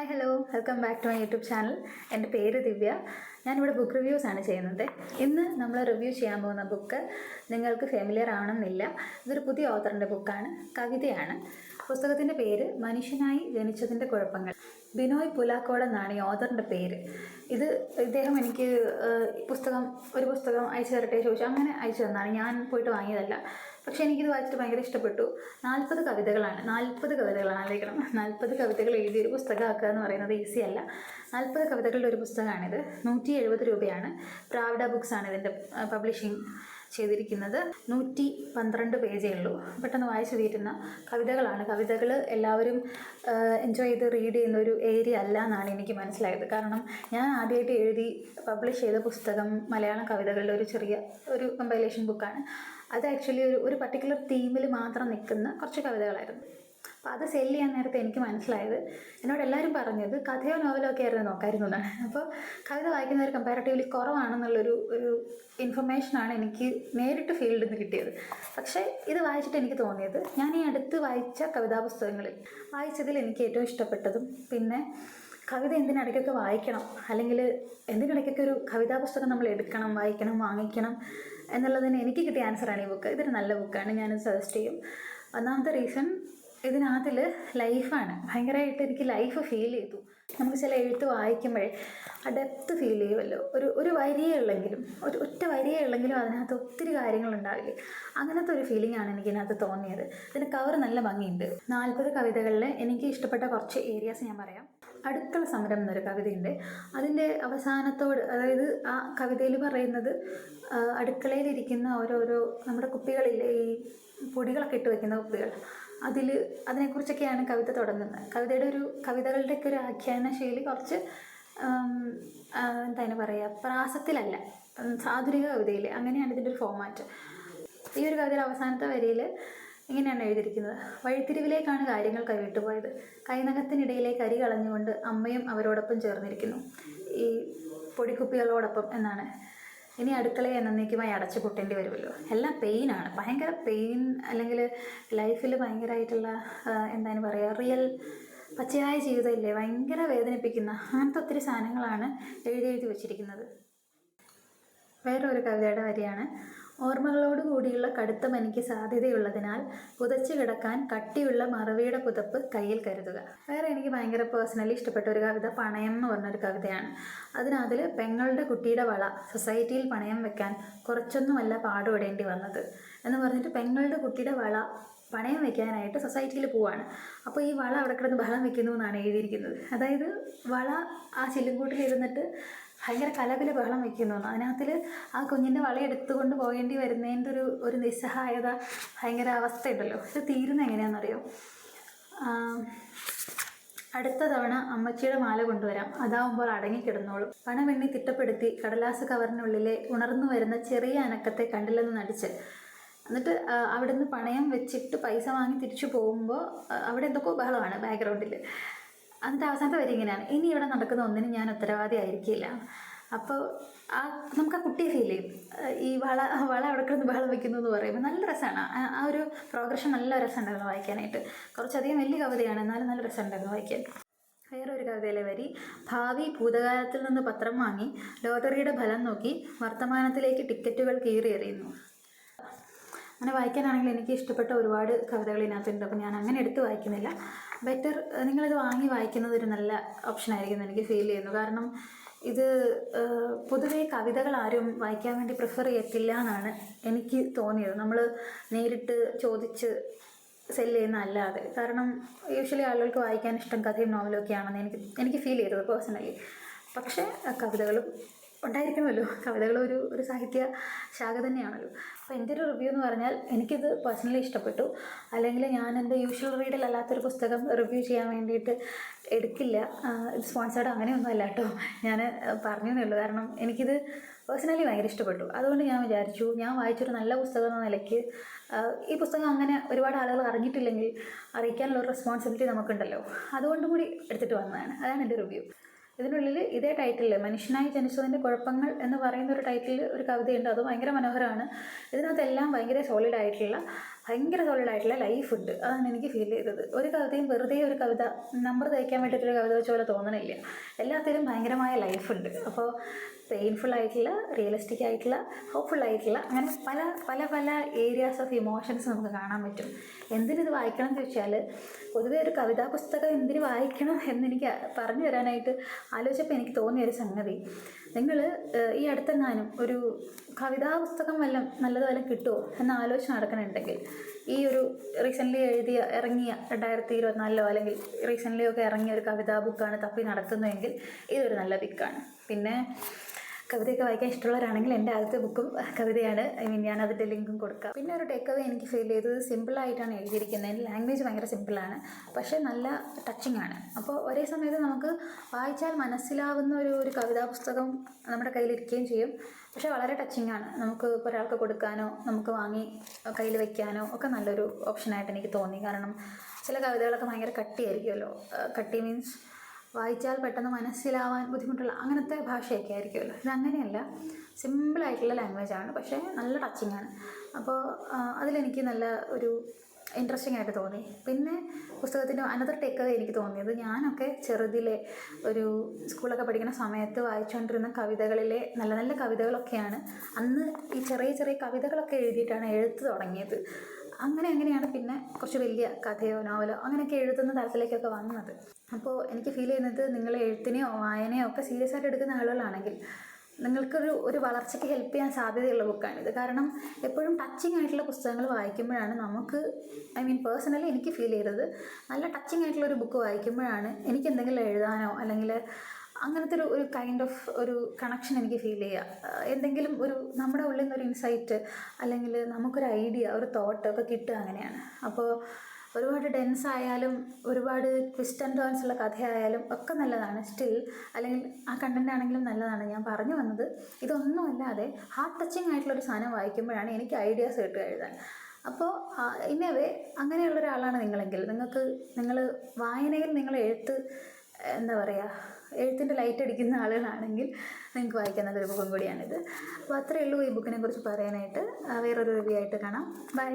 Hi hello welcome back to my YouTube channel എന്റെ പേര് ദിവ്യ. ഞാനിവിടെ ബുക്ക് റിവ്യൂസ് ആണ് ചെയ്യുന്നത്. ഇന്ന് നമ്മൾ റിവ്യൂ ചെയ്യാൻ പോകുന്ന ബുക്ക് നിങ്ങൾക്ക് ഫെമിലിയർ ആവണമെന്നില്ല. ഇതൊരു പുതിയ ഓത്തറിന്റെ ബുക്കാണ് കവിതയാണ്. പുസ്തകത്തിന്റെ പേര് മനുഷ്യനായി ജനിച്ചതിന്റെ കുഴപ്പങ്ങൾ. ബിനോയ് പുലാക്കോട് എന്നാണ് ഈ ഓത്തറിന്റെ പേര്. ഇത് ഇദ്ദേഹം എനിക്ക് പുസ്തകം ഒരു പുസ്തകം അയച്ചു തരട്ടെ ചോദിച്ചു. അങ്ങനെ അയച്ചു തന്നാണ്. ഞാൻ പോയിട്ട് വാങ്ങിയതല്ല. പക്ഷേ എനിക്കിത് വായിച്ചിട്ട് ഭയങ്കര ഇഷ്ടപ്പെട്ടു. നാൽപ്പത് കവിതകളാണ്. നാൽപ്പത് കവിതകളാണ് ആലോചിക്കണം. നാൽപ്പത് കവിതകൾ എഴുതിയ ഒരു പുസ്തകമാക്കുക എന്ന് പറയുന്നത് ഈസി അല്ല. നാൽപ്പത് കവിതകളുടെ ഒരു പുസ്തകമാണിത്. നൂറ്റി എഴുപത് രൂപയാണ്. പ്രാവിഡ ബുക്സ് ആണ് ഇതിന്റെ പബ്ലിഷിംഗ് ചെയ്തിരിക്കുന്നത്. നൂറ്റി പന്ത്രണ്ട് പേജേ ഉള്ളൂ. പെട്ടെന്ന് വായിച്ചു തീരുന്ന കവിതകളാണ്. കവിതകൾ എല്ലാവരും എൻജോയ് ചെയ്ത് റീഡ് ചെയ്യുന്ന ഒരു ഏരിയ അല്ല എന്നാണ് എനിക്ക് മനസ്സിലായത്. കാരണം ഞാൻ ആദ്യമായിട്ട് എഴുതി പബ്ലിഷ് ചെയ്ത പുസ്തകം മലയാള കവിതകളുടെ ഒരു ചെറിയ ഒരു കമ്പൈലേഷൻ ബുക്കാണ് അത് ആക്ച്വലി ഒരു ഒരു പർട്ടിക്കുലർ തീമിൽ മാത്രം നിൽക്കുന്ന കുറച്ച് കവിതകളായിരുന്നു. അപ്പോൾ അത് സെൽ ചെയ്യാൻ നേരത്തെ എനിക്ക് മനസ്സിലായത് എന്നോട് എല്ലാവരും പറഞ്ഞത് കഥയോ നോവലോ ഒക്കെ ആയിരുന്നു നോക്കായിരുന്നു എന്നാണ്. അപ്പോൾ കവിത വായിക്കുന്നവർ കമ്പാരിറ്റീവ്ലി കുറവാണെന്നുള്ളൊരു ഒരു ഇൻഫർമേഷനാണ് എനിക്ക് നേരിട്ട് ഫീൽഡിൽ നിന്ന് കിട്ടിയത്. പക്ഷേ ഇത് വായിച്ചിട്ട് എനിക്ക് തോന്നിയത് ഞാൻ ഈ അടുത്ത് വായിച്ച കവിതാ പുസ്തകങ്ങളിൽ വായിച്ചതിൽ എനിക്ക് ഏറ്റവും ഇഷ്ടപ്പെട്ടതും പിന്നെ കവിത എന്തിനിടയ്ക്കൊക്കെ വായിക്കണം? അല്ലെങ്കിൽ എന്തിനിടയ്ക്കൊക്കെ ഒരു കവിതാ പുസ്തകം നമ്മൾ എടുക്കണം വായിക്കണം വാങ്ങിക്കണം എന്നുള്ളതിന് എനിക്ക് കിട്ടിയ ആൻസറാണ് ഈ ബുക്ക് ഇതൊരു നല്ല ബുക്കാണ് ഞാനത് സജസ്റ്റ് ചെയ്യും. ഒന്നാമത്തെ റീസൺ ഇതിനകത്തിൽ ലൈഫാണ് ഭയങ്കരമായിട്ട് എനിക്ക് ലൈഫ് ഫീൽ ചെയ്തു. നമുക്ക് ചില എഴുത്ത് വായിക്കുമ്പോഴേ ആ ഡെപ്ത് ഫീൽ ചെയ്യുമല്ലോ. ഒരു ഒരു വരിയേ ഉള്ളെങ്കിലും ഒരു ഒറ്റ വരിയേ ഉള്ളെങ്കിലും അതിനകത്ത് ഒത്തിരി കാര്യങ്ങളുണ്ടാവില്ലേ അങ്ങനത്തെ ഒരു ഫീലിംഗ് ആണ് എനിക്ക് ഇതിനകത്ത് തോന്നിയത്. ഇതിന് കവർ നല്ല ഭംഗിയുണ്ട്. നാൽപ്പത് കവിതകളിൽ എനിക്ക് ഇഷ്ടപ്പെട്ട കുറച്ച് ഏരിയാസ് ഞാൻ പറയാം. അടുക്കള സമരം എന്നൊരു കവിതയുണ്ട്. അതിന്റെ അവസാനത്തോട് അതായത് ആ കവിതയിൽ പറയുന്നത് അടുക്കളയിലിരിക്കുന്ന ഓരോരോ നമ്മുടെ കുപ്പികളില്ലേ ഈ പൊടികളൊക്കെ ഇട്ട് വെക്കുന്ന കുപ്പികൾ. അതിൽ അതിനെക്കുറിച്ചൊക്കെയാണ് കവിത തുടങ്ങുന്നത്. കവിതയുടെ ഒരു കവിതകളുടെയൊക്കെ ഒരു ആഖ്യാന ശൈലി കുറച്ച് എന്താണ് പറയുക പ്രാസത്തിലല്ല ആധുനിക കവിതയിൽ അങ്ങനെയാണ് ഇതിന്റെ ഒരു ഫോമാറ്റ് ഈ ഒരു കവിതയുടെ അവസാനത്തെ വരിയിൽ ഇങ്ങനെയാണ് എഴുതിയിരിക്കുന്നത്. വഴിത്തിരിവിലേക്കാണ് കാര്യങ്ങൾ കൈവിട്ടു പോയത് കരി കളഞ്ഞുകൊണ്ട് അമ്മയും അവരോടൊപ്പം ചേർന്നിരിക്കുന്നു. ഈ പൊടിക്കുപ്പികളോടൊപ്പം എന്നാണ്. ഇനി അടുക്കളയെ എന്നേക്കുമായി അടച്ചു പൊട്ടേണ്ടി വരുമല്ലോ. എല്ലാം പെയിനാണ്. ഭയങ്കര പെയിൻ അല്ലെങ്കിൽ ലൈഫിൽ ഭയങ്കരമായിട്ടുള്ള എന്താണ് പറയുക റിയൽ പച്ചയായ ജീവിതമില്ലേ? ഭയങ്കര വേദനിപ്പിക്കുന്ന അങ്ങനത്തെ ഒത്തിരി സാധനങ്ങളാണ് എഴുതി എഴുതി വെച്ചിരിക്കുന്നത്. വേറൊരു കവിതയുടെ വരിയാണ്. ഓർമ്മകളോട് കൂടിയുള്ള കടുത്ത പനിക്ക് സാധ്യതയുള്ളതിനാൽ പുതച്ചു കിടക്കാൻ കട്ടിയുള്ള മറവിയുടെ പുതപ്പ് കയ്യിൽ കരുതുക. വേറെ എനിക്ക് ഭയങ്കര പേഴ്സണലി ഇഷ്ടപ്പെട്ട ഒരു കവിത പണയം എന്ന് പറഞ്ഞൊരു കവിതയാണ്. അതിനതിൽ പെങ്ങളുടെ കുട്ടിയുടെ വള സൊസൈറ്റിയിൽ പണയം വെക്കാൻ കുറച്ചൊന്നുമല്ല പാടുപെടേണ്ടി വന്നത് എന്ന് പറഞ്ഞിട്ട് പെങ്ങളുടെ കുട്ടിയുടെ വള പണയം വെക്കാനായിട്ട് സൊസൈറ്റിയിൽ പോവാണ്. അപ്പോൾ ഈ വള അവിടെ കിടന്ന് ബഹളം വെക്കുന്നു എന്നാണ് എഴുതിയിരിക്കുന്നത്. അതായത് വള ആ ചില്ലുംകൂട്ടിൽ ഇരുന്നിട്ട് ഭയങ്കര കലപില ബഹളം വെക്കുന്നു എന്ന് അതിനകത്തിൽ ആ കുഞ്ഞിന്റെ വളയെടുത്തുകൊണ്ട് പോകേണ്ടി വരുന്നതിന്റെ ഒരു ഒരു നിസ്സഹായത ഭയങ്കര അവസ്ഥയുണ്ടല്ലോ. ഇത് തീരുന്ന എങ്ങനെയാണെന്നറിയോ? അടുത്ത തവണ അമ്മച്ചിയുടെ മാല കൊണ്ടുവരാം. അതാവുമ്പോൾ അടങ്ങിക്കിടന്നോളും പണമെണ്ണി തിട്ടപ്പെടുത്തി കടലാസ് കവറിനുള്ളിലെ ഉണർന്നു വരുന്ന ചെറിയ അനക്കത്തെ കണ്ടില്ലെന്ന് നടിച്ച്. എന്നിട്ട് അവിടുന്ന് പണയം വെച്ചിട്ട് പൈസ വാങ്ങി തിരിച്ചു പോകുമ്പോൾ അവിടെ എന്തൊക്കെയോ ബഹളമാണ് ബാക്ക്ഗ്രൗണ്ടിൽ എന്നിട്ട് അവസാനത്തെ വരി ഇങ്ങനെയാണ്. ഇനി ഇവിടെ നടക്കുന്ന ഒന്നിനും ഞാൻ ഉത്തരവാദി ആയിരിക്കില്ല. അപ്പോൾ ആ നമുക്ക് ആ കുട്ടിയെ ഫീൽ ചെയ്യും. ഈ വള വള അവിടെ കിടന്ന് ബഹളം വെക്കുന്നു എന്ന് പറയുമ്പോൾ നല്ല രസമാണ് ആ- ഒരു പ്രോഗ്രഷൻ നല്ല രസമുണ്ടായിരുന്നു വായിക്കാനായിട്ട്. കുറച്ചധികം വലിയ കവിതയാണ് എന്നാലും നല്ല രസമുണ്ടായിരുന്നു വായിക്കാൻ. വേറൊരു കവിതയിലെ വരി ഭാവി ഭൂതകാലത്തിൽ നിന്ന് പത്രം വാങ്ങി ലോട്ടറിയുടെ ഫലം നോക്കി വർത്തമാനത്തിലേക്ക് ടിക്കറ്റുകൾ കീറി എറിയുന്നു. അങ്ങനെ വായിക്കാനാണെങ്കിൽ എനിക്ക് ഇഷ്ടപ്പെട്ട ഒരുപാട് കവിതകൾ ഇതിനകത്തുണ്ട്. അപ്പോൾ ഞാൻ അങ്ങനെ എടുത്ത് വായിക്കുന്നില്ല. ബെറ്റർ നിങ്ങളിത് വാങ്ങി വായിക്കുന്നത് ഒരു നല്ല ഓപ്ഷൻ ആയിരിക്കും എനിക്ക് ഫീൽ ചെയ്യുന്നു. കാരണം ഇത് പൊതുവേ കവിതകൾ ആരും വായിക്കാൻ വേണ്ടി പ്രിഫർ ചെയ്യത്തില്ല എന്നാണ് എനിക്ക് തോന്നിയത്. നമ്മൾ നേരിട്ട് ചോദിച്ച് സെൽ ചെയ്യുന്ന അല്ലാതെ. കാരണം യൂഷ്വലി ആളുകൾക്ക് വായിക്കാൻ ഇഷ്ടം കഥയും നോവലും ഒക്കെയാണെന്ന് എനിക്ക് എനിക്ക് ഫീൽ ചെയ്തത് പേഴ്സണലി പക്ഷേ കവിതകളും ഉണ്ടായിരിക്കണമല്ലോ. കവിതകൾ ഒരു ഒരു സാഹിത്യ ശാഖ തന്നെയാണല്ലോ. അപ്പോൾ എന്റെ ഒരു റിവ്യൂ എന്ന് പറഞ്ഞാൽ എനിക്കിത് പേഴ്സണലി ഇഷ്ടപ്പെട്ടു. അല്ലെങ്കിൽ ഞാൻ എന്റെ യൂഷ്വൽ റീഡിൽ അല്ലാത്തൊരു പുസ്തകം റിവ്യൂ ചെയ്യാൻ വേണ്ടിയിട്ട് എടുക്കില്ല. ഇത് സ്പോൺസേർഡ് അങ്ങനെയൊന്നും അല്ല കേട്ടോ. ഞാൻ പറഞ്ഞേ ഉള്ളൂ. കാരണം എനിക്കിത് പേഴ്സണലി ഭയങ്കര ഇഷ്ടപ്പെട്ടു. അതുകൊണ്ട് ഞാൻ വിചാരിച്ചു ഞാൻ വായിച്ചൊരു നല്ല പുസ്തകം എന്ന നിലയ്ക്ക് ഈ പുസ്തകം അങ്ങനെ ഒരുപാട് ആളുകൾ അറിഞ്ഞിട്ടില്ലെങ്കിൽ അറിയിക്കാനുള്ള ഒരു റെസ്പോൺസിബിലിറ്റി നമുക്കുണ്ടല്ലോ. അതുകൊണ്ടും കൂടി എടുത്തിട്ട് വന്നതാണ്. അതാണ് എന്റെ റിവ്യൂ ഇതിനുള്ളിൽ ഇതേ ടൈറ്റിൽ മനുഷ്യനായി ജനിച്ചതിന്റെ കുഴപ്പങ്ങൾ എന്ന് പറയുന്ന ഒരു ടൈറ്റിൽ ഒരു കവിതയുണ്ട്. അത് ഭയങ്കര മനോഹരമാണ്. ഇതിനകത്തെല്ലാം ഭയങ്കര സോളിഡ് ആയിട്ടുള്ള ഭയങ്കര സോളിഡായിട്ടുള്ള ലൈഫ് ഉണ്ട്. അതാണ് എനിക്ക് ഫീൽ ചെയ്തത്. ഒരു കവിതയും വെറുതെ ഒരു കവിത നമ്പർ തയ്ക്കാൻ വേണ്ടിയിട്ടൊരു കവിത വെച്ച പോലെ തോന്നണില്ല. എല്ലാത്തിലും ഭയങ്കരമായ ലൈഫ് ഉണ്ട്. അപ്പോൾ പെയിൻഫുൾ ആയിട്ടുള്ള റിയലിസ്റ്റിക് ആയിട്ടുള്ള ഹോപ്പ്ഫുൾ ആയിട്ടുള്ള അങ്ങനെ പല പല പല ഏരിയാസ് ഓഫ് ഇമോഷൻസ് നമുക്ക് കാണാൻ പറ്റും. എന്തിനിത് വായിക്കണം എന്ന് ചോദിച്ചാൽ പൊതുവെ ഒരു കവിതാ പുസ്തകം എന്തിന് വായിക്കണം എന്നെനിക്ക് പറഞ്ഞു തരാനായിട്ട് ആലോചിച്ചപ്പോൾ എനിക്ക് തോന്നിയ ഒരു സംഗതി. നിങ്ങൾ ഈ അടുത്തെങ്ങാനും ഒരു കവിതാ പുസ്തകം വല്ല നല്ലതുപോലെ കിട്ടുമോ എന്ന ആലോചന നടക്കണുണ്ടെങ്കിൽ ഈ ഒരു റീസെന്റ്ലി എഴുതിയ ഇറങ്ങിയ രണ്ടായിരത്തി ഇരുപത്തിനാലിലോ അല്ലെങ്കിൽ റീസെന്റ്ലി ഒക്കെ ഇറങ്ങിയ ഒരു കവിതാ ബുക്കാണ് തപ്പി നടക്കുന്നതെങ്കിൽ ഇതൊരു നല്ല പിക്കാണ് പിന്നെ കവിതയൊക്കെ വായിക്കാൻ ഇഷ്ടമുള്ളവരാണെങ്കിൽ എന്റെ ആദ്യത്തെ ബുക്കും കവിതയാണ്. ഐ മീൻ ഞാൻ അതിന്റെ ലിങ്കും കൊടുക്കാം. പിന്നെ ഒരു ടേക്ക് അവേ എനിക്ക് ഫീൽ ചെയ്തത് സിമ്പിളായിട്ടാണ് എഴുതിയിരിക്കുന്നത്. ലാംഗ്വേജ് ഭയങ്കര സിമ്പിളാണ് പക്ഷേ നല്ല ടച്ചിങ് ആണ്. അപ്പോൾ ഒരേ സമയത്ത് നമുക്ക് വായിച്ചാൽ മനസ്സിലാവുന്ന ഒരു ഒരു കവിതാ പുസ്തകം നമ്മുടെ കയ്യിലിരിക്കുകയും ചെയ്യും. പക്ഷേ വളരെ ടച്ചിങ് ആണ്. നമുക്ക് ഒരാൾക്ക് കൊടുക്കാനോ നമുക്ക് വാങ്ങി കയ്യിൽ വെക്കാനോ ഒക്കെ നല്ലൊരു ഓപ്ഷനായിട്ട് എനിക്ക് തോന്നി. കാരണം ചില കവിതകളൊക്കെ ഭയങ്കര കട്ടിയായിരിക്കുമല്ലോ. കട്ടി മീൻസ് വായിച്ചാൽ പെട്ടെന്ന് മനസ്സിലാവാൻ ബുദ്ധിമുട്ടുള്ള അങ്ങനത്തെ ഭാഷയൊക്കെ ആയിരിക്കുമല്ലോ. ഇത് അങ്ങനെയല്ല സിമ്പിളായിട്ടുള്ള ലാംഗ്വേജ് ആണ്. പക്ഷേ നല്ല ടച്ചിങ് ആണ്. അപ്പോൾ അതിലെനിക്ക് നല്ല ഒരു ഇൻട്രസ്റ്റിംഗ് ആയിട്ട് തോന്നി. പിന്നെ പുസ്തകത്തിന്റെ അനദർ ടേക്ക് എനിക്ക് തോന്നിയത് ഞാനൊക്കെ ചെറുതിലെ ഒരു സ്കൂളൊക്കെ പഠിക്കുന്ന സമയത്ത് വായിച്ചുകൊണ്ടിരുന്ന കവിതകളിലെ നല്ല നല്ല കവിതകളൊക്കെയാണ്. അന്ന് ഈ ചെറിയ ചെറിയ കവിതകളൊക്കെ എഴുതിയിട്ടാണ് എഴുത്ത് തുടങ്ങിയത്. അങ്ങനെ അങ്ങനെയാണ് പിന്നെ കുറച്ച് വലിയ കഥയോ നോവലോ അങ്ങനെയൊക്കെ എഴുതുന്ന തരത്തിലേക്കൊക്കെ വന്നത്? അപ്പോൾ എനിക്ക് ഫീൽ ചെയ്യുന്നത് നിങ്ങൾ എഴുത്തിനെയോ വായനയോ ഒക്കെ സീരിയസ് ആയിട്ട് എടുക്കുന്ന ആളുകളാണെങ്കിൽ നിങ്ങൾക്കൊരു ഒരു വളർച്ചയ്ക്ക് ഹെൽപ്പ് ചെയ്യാൻ സാധ്യതയുള്ള ബുക്കാണിത് കാരണം എപ്പോഴും ടച്ചിങ് ആയിട്ടുള്ള പുസ്തകങ്ങൾ വായിക്കുമ്പോഴാണ് നമുക്ക് ഐ മീൻ പേഴ്സണലി എനിക്ക് ഫീൽ ചെയ്തത് നല്ല ടച്ചിങ് ആയിട്ടുള്ള ഒരു ബുക്ക് വായിക്കുമ്പോഴാണ് എനിക്ക് എന്തെങ്കിലും എഴുതാനോ അല്ലെങ്കിൽ അങ്ങനത്തെ ഒരു ഒരു കൈൻഡ് ഓഫ് ഒരു കണക്ഷൻ എനിക്ക് ഫീൽ ചെയ്യുക എന്തെങ്കിലും ഒരു നമ്മുടെ ഉള്ളിൽ നിന്നൊരു ഇൻസൈറ്റ് അല്ലെങ്കിൽ നമുക്കൊരു ഐഡിയ ഒരു തോട്ട് ഒക്കെ കിട്ടുക അങ്ങനെയാണ്. അപ്പോൾ ഒരുപാട് ഡെൻസ് ആയാലും ഒരുപാട് ട്വിസ്റ്റ് ആൻഡ് ടേൺസ് ഉള്ള കഥയായാലും ഒക്കെ നല്ലതാണ്. സ്റ്റിൽ അല്ലെങ്കിൽ ആ കണ്ടന്റ് ആണെങ്കിലും നല്ലതാണ്. ഞാൻ പറഞ്ഞു വന്നത് ഇതൊന്നും അല്ലാതെ ഹാർട്ട് ടച്ചിങ് ആയിട്ടുള്ള ഒരു സാധനം വായിക്കുമ്പോഴാണ് എനിക്ക് ഐഡിയാസ് കിട്ടുക എഴുതാൻ. അപ്പോൾ ഇന്നവേ അങ്ങനെയുള്ള ഒരാളാണ് നിങ്ങളെങ്കിൽ. നിങ്ങൾക്ക് നിങ്ങൾ വായനയിൽ നിങ്ങൾ എഴുത്ത് എന്താ പറയുക എഴുത്തിന്റെ ലൈറ്റ് അടിക്കുന്ന ആളുകളാണെങ്കിൽ നിങ്ങൾക്ക് വായിക്കാൻ നല്ലൊരു ബുക്കും കൂടിയാണിത്. അപ്പോൾ അത്രയേ ഉള്ളൂ ഈ ബുക്കിനെ കുറിച്ച് പറയാനായിട്ട്. വേറൊരു റിവ്യൂ ആയിട്ട് കാണാം. ബൈ